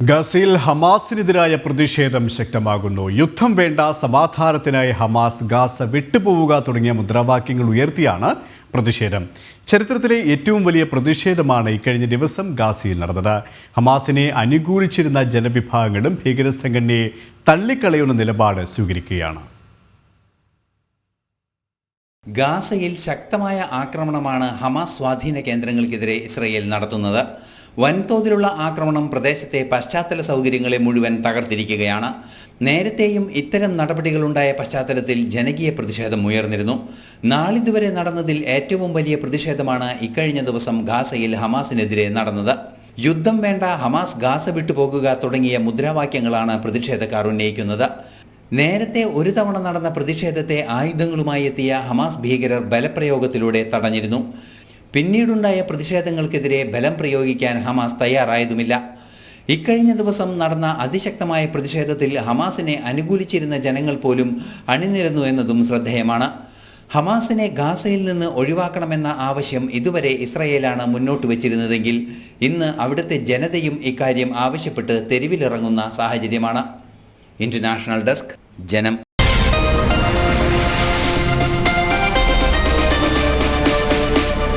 ഗസയിൽ ഹമാസിനെതിരായ പ്രതിഷേധം ശക്തമാകുന്നു. യുദ്ധം വേണ്ട സമാധാനത്തിനായി ഹമാസ് ഗാസ വിട്ടുപോവുക തുടങ്ങിയ മുദ്രാവാക്യങ്ങൾ ഉയർത്തിയാണ് പ്രതിഷേധം. ചരിത്രത്തിലെ ഏറ്റവും വലിയ പ്രതിഷേധമാണ് ഇക്കഴിഞ്ഞ ദിവസം ഗാസയിൽ നടന്നത്. ഹമാസിനെ അനുകൂലിച്ചിരുന്ന ജനവിഭാഗങ്ങളും ഭീകര സംഘടനയെ തള്ളിക്കളയുന്ന നിലപാട് സ്വീകരിക്കുകയാണ്. ഗാസയിൽ ശക്തമായ ആക്രമണമാണ് ഹമാസ് സ്വാധീന കേന്ദ്രങ്ങൾക്കെതിരെ ഇസ്രയേൽ നടത്തുന്നത്. വൻതോതിലുള്ള ആക്രമണം പ്രദേശത്തെ പശ്ചാത്തല സൗകര്യങ്ങളെ മുഴുവൻ തകർത്തിരിക്കുകയാണ്. നേരത്തെയും ഇത്തരം നടപടികളുണ്ടായ പശ്ചാത്തലത്തിൽ ജനകീയ പ്രതിഷേധം ഉയർന്നിരുന്നു. നാളിതുവരെ നടന്നതിൽ ഏറ്റവും വലിയ പ്രതിഷേധമാണ് ഇക്കഴിഞ്ഞ ദിവസം ഗാസയിൽ ഹമാസിനെതിരെ നടന്നത്. യുദ്ധം വേണ്ട ഹമാസ് ഗാസ വിട്ടുപോകുക തുടങ്ങിയ മുദ്രാവാക്യങ്ങളാണ് പ്രതിഷേധക്കാർ ഉന്നയിക്കുന്നത്. നേരത്തെ ഒരു തവണ നടന്ന പ്രതിഷേധത്തെ ആയുധങ്ങളുമായി എത്തിയ ഹമാസ് ഭീകരർ ബലപ്രയോഗത്തിലൂടെ തടഞ്ഞിരുന്നു. പിന്നീടുണ്ടായ പ്രതിഷേധങ്ങൾക്കെതിരെ ബലം പ്രയോഗിക്കാൻ ഹമാസ് തയ്യാറായതുമില്ല. ഇക്കഴിഞ്ഞ ദിവസം നടന്ന അതിശക്തമായ പ്രതിഷേധത്തിൽ ഹമാസിനെ അനുകൂലിച്ചിരുന്ന ജനങ്ങൾ പോലും അണിനിരന്നു എന്നതും ശ്രദ്ധേയമാണ്. ഹമാസിനെ ഗാസയിൽ നിന്ന് ഒഴിവാക്കണമെന്ന ആവശ്യം ഇതുവരെ ഇസ്രയേലാണ് മുന്നോട്ട് വച്ചിരുന്നതെങ്കിൽ ഇന്ന് അവിടുത്തെ ജനതയും ഇക്കാര്യം ആവശ്യപ്പെട്ട് തെരുവിലിറങ്ങുന്ന സാഹചര്യമാണ്. ഇന്റർനാഷണൽ ഡെസ്ക് ജനം